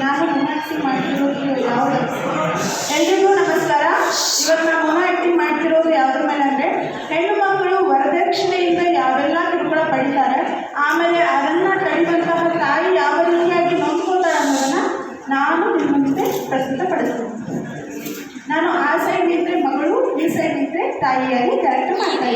ನಾನು ಮುನ್ನಾಕ್ಸಿ ಮಾಡ್ತಿರೋದು ಯಾವುದು? ಎಲ್ರಿಗೂ ನಮಸ್ಕಾರ. ಇವತ್ತು ನಾನು ಮಾಡ್ತಿರೋದು ಯಾವುದ್ರ ಮೇಲೆ ಅಂದರೆ ಹೆಣ್ಣು ಮಕ್ಕಳು ವರದಕ್ಷಿಣೆಯಿಂದ ಯಾವೆಲ್ಲ ಕಿರುಕುಳ ಪಡಿತಾರೆ, ಆಮೇಲೆ ಅದನ್ನು ಕಡಿದಂತಹ ತಾಯಿ ಯಾವ ರೀತಿಯಾಗಿ ನೋಡ್ಕೋತಾರೆ ಅನ್ನೋದನ್ನು ನಾನು ನಿಮ್ಮ ಮುಂದೆ ಪ್ರಸ್ತುತಪಡಿಸ್ತೀನಿ. ನಾನು ಆ ಸೈಡ್ ಮಗಳು, ಈ ಸೈಡ್ ಇದ್ದರೆ ತಾಯಿಯಾಗಿ ಕರೆಕ್ಟ್ ಮಾಡ್ತಾ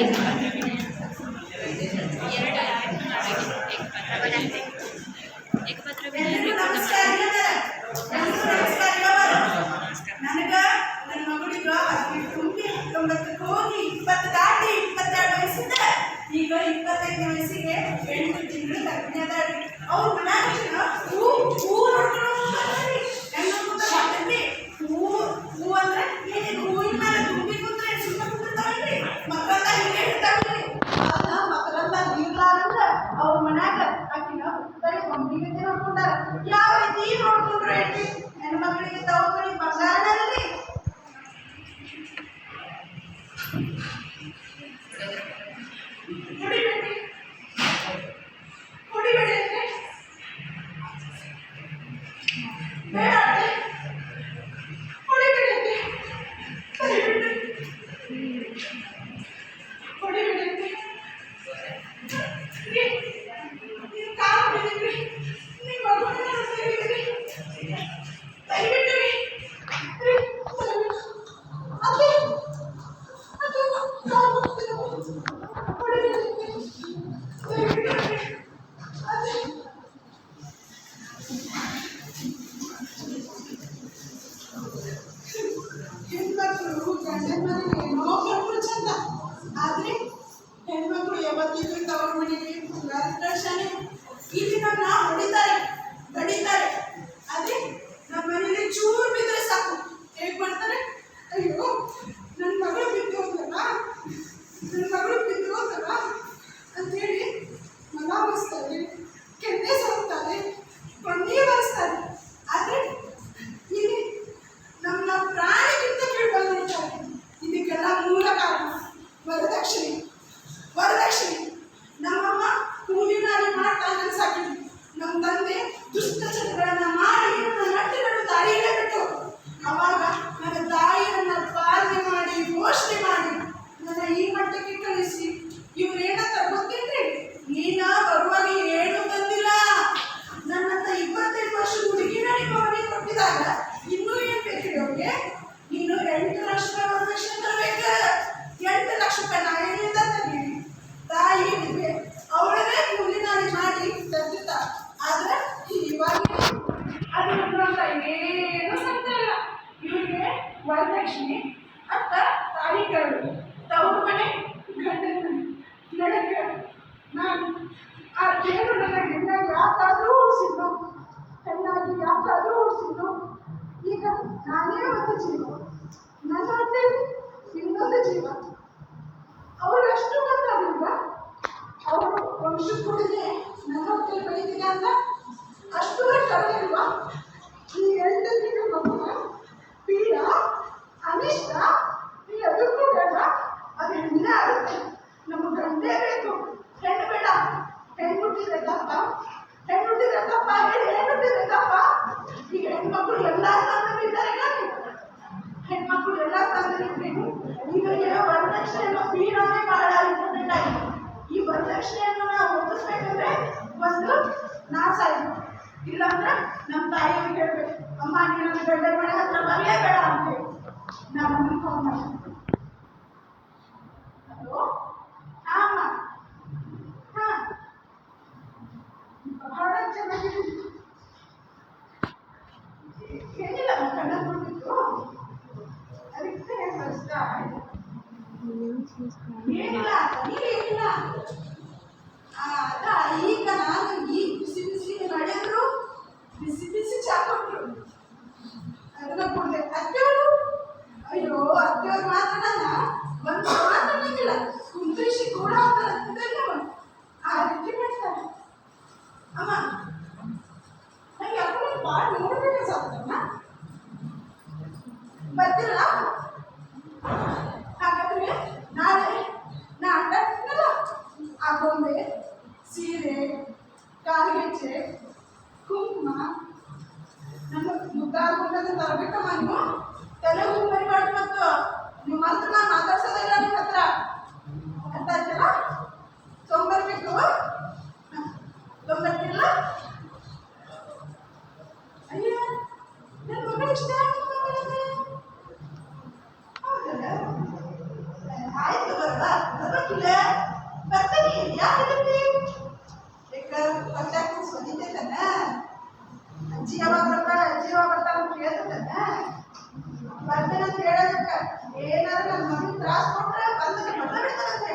ವರ್ದಕ್ಷಿಣೆಯನ್ನು ಪೀಡನೆ ಮಾಡಲಾಗಿದ್ದಾಗಿ ಈ ವರ್ದಕ್ಷಿಣೆಯನ್ನು ನಾವು ಮುಗಿಸ್ಬೇಕಂದ್ರೆ ಒಂದು ನಾಶ ಇದೆ ಇಲ್ಲಾಂದ್ರೆ ನಮ್ಮ ತಾಯಿಗೆ ಹೇಳ್ಬೇಕು, ಅಮ್ಮ, ನೀನು ಗಂಡನ ಮನೆ ಹತ್ರ ಬರಲೇಬೇಡ ಅಂತ ಹೇಳಿ. ನಾವು ಅನ್ಕೊಂಡ್ಬಾರ್ದು ಈಗ ನಾನು ಈ ಬಿಸಿ ಬಿಸಿ ನಡೆದ್ರು ಬಿಸಿ ಬಿಸಿ ಚಾ ಕೊಟ್ಟರು ಅದನ್ನ ಕೊಡಿದೆ ಅತ್ತೆಯವರು ಅಯ್ಯೋ ಅತ್ತೆಯವ್ರು ಮಾತ್ರ ಬಂದು ಏನಾದ್ರು ನನ್ನ ಮಗನ ತ್ರಾಸ ಕೊಟ್ರೆ ಬಂದಕ್ಕೆ ಮದ್ದ ಬಿಡ್ತಾರಂತೆ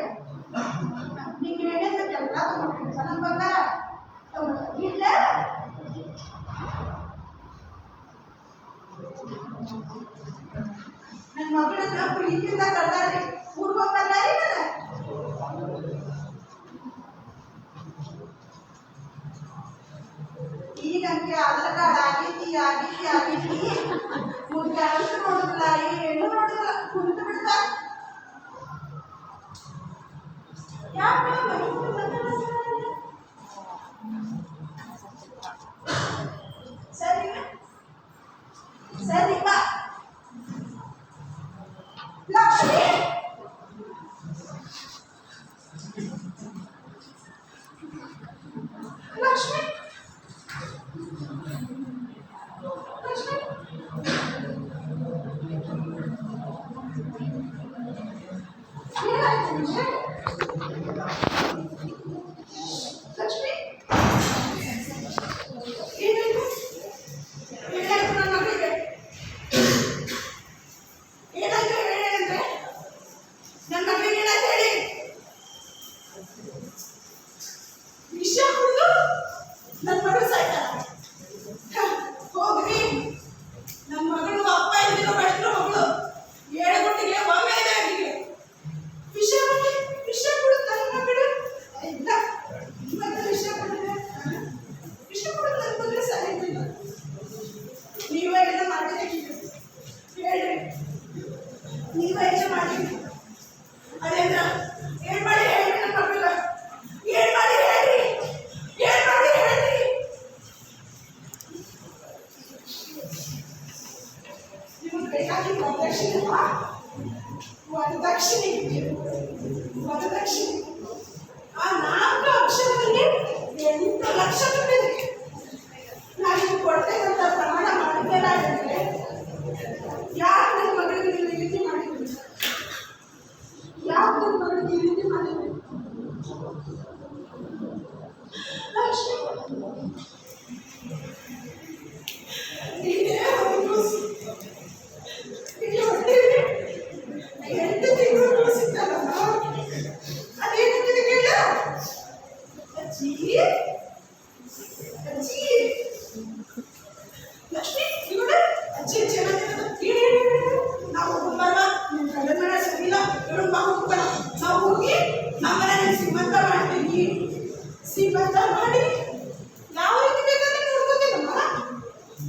ನಿಂಗೆ ಹೇಳಿದ್ದಕ್ಕೆ ಎಲ್ಲ ತಗೊಂಡ್ರಿ ನನ್ನ ಬಂಗಾರ ಇಲ್ಲ ನನ್ನ ಮಗಳನ್ನ ಪ್ರೀತಿಯಿಂದ ಕರ್ದಾರಿ ಊರ್ಗ ಕರ್ದಾರಿ ನಾನು ಈಗಂಗೆ ಆಧಾರ್ ಕಾರ್ಡ್ ಆಗಿತಿ ಆಗಿತಿ ಆಗಿತಿ ಕೆಲಸ ನೋಡುದಿಲ್ಲ ಏನು ನೋಡುದಿಲ್ಲ ಕುಂತು ಬಿಡ್ತಾರೆ ಯಾಕೆ?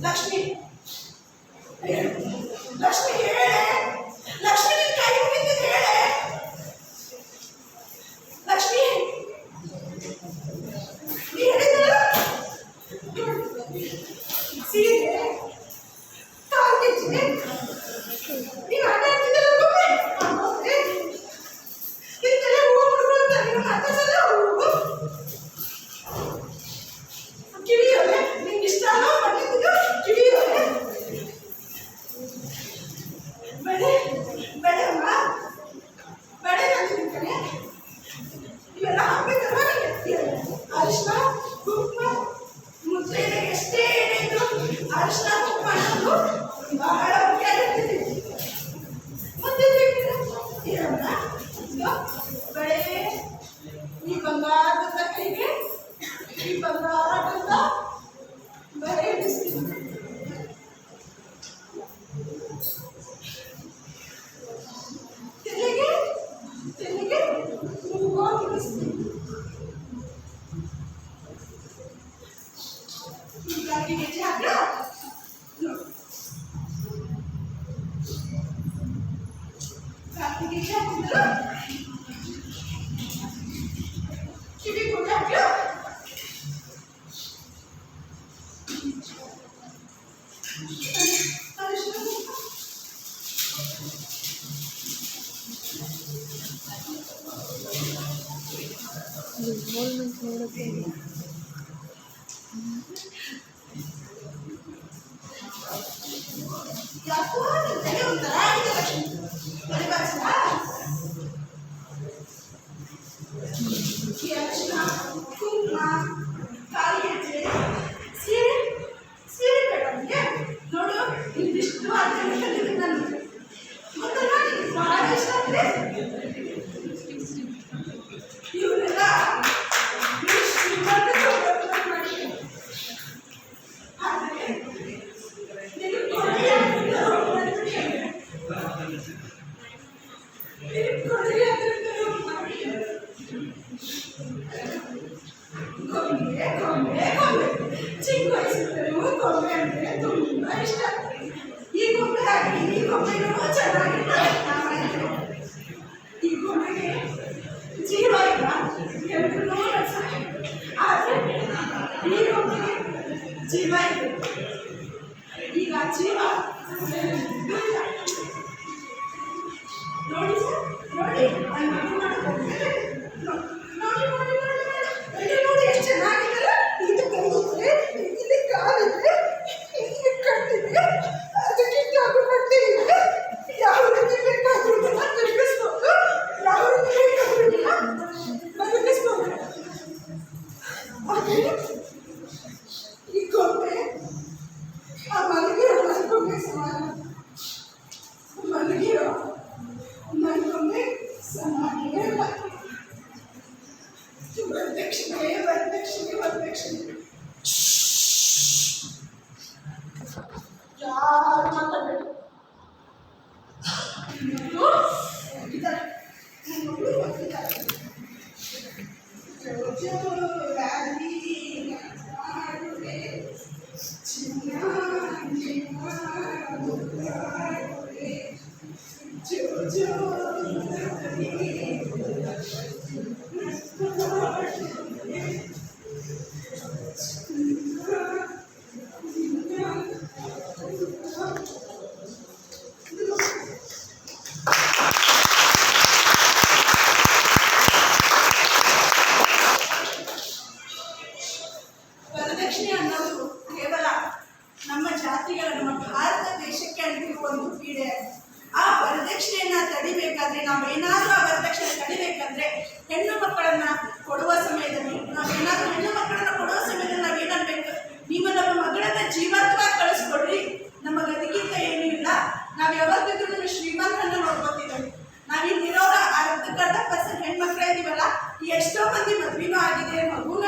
ಲಕ್ಷ್ಮಿ. ಲಕ್ಷ್ಮಿ ಹೇಳೆ. ಲಕ್ಷ್ಮಿ ನಿನ್ ಕೈ ಮುಗಿತಿದ್ ಹೇಳೆ. ಲಕ್ಷ್ಮಿ. गळे ही बंगाल बोलने छोड़ के क्या हुआ चले उतरा വരദക്ഷിണേ വരദക്ഷിണേ വരദക്ഷിണേ Thank you. ಜಾತಿಗಳ ನಮ್ಮ ಭಾರತ ದೇಶಕ್ಕೆ ಅಂಟಿರುವ ಒಂದು ಕ್ರೀಡೆ ಆ ವರದಕ್ಷಿಣೆಯನ್ನ ತಡಿಬೇಕಾದ್ರೆ, ನಾವು ಏನಾದರೂ ಆ ವರದಕ್ಷಿಣೆ ತಡಿಬೇಕಾದ್ರೆ ಹೆಣ್ಣು ಮಕ್ಕಳನ್ನ ಕೊಡುವ ಸಮಯದಲ್ಲಿ ನಾವೇನಾದ್ರೂ ಹೆಣ್ಣು ಮಕ್ಕಳನ್ನ ಕೊಡುವ ಸಮಯದಲ್ಲಿ ನಾವೇನಾಗಬೇಕು ನೀವು ನಮ್ಮ ಮಗಳನ್ನ ಜೀವತ್ವ ಕಳಿಸ್ಕೊಡ್ರಿ. ನಮಗೆ ಅದಕ್ಕಿಂತ ಏನೂ ಇಲ್ಲ. ನಾವು ಯಾವತ್ತಿದ್ರು ನಮ್ಮ ನೋಡ್ಕೊತಿದ್ದೀವಿ ನೋಡ್ಕೊತೀವಿ. ನಾವಿಲ್ಲಿರೋರ ಅರ್ಧಕ್ಕರ್ಧ ಪರ್ಸೆಂಟ್ ಹೆಣ್ಮಕ್ಳ ಇದೀವಲ್ಲ ಎಷ್ಟೋ ಮಂದಿ ಮದ್ವಿನೂ ಆಗಿದೆ, ಮಗುನೂ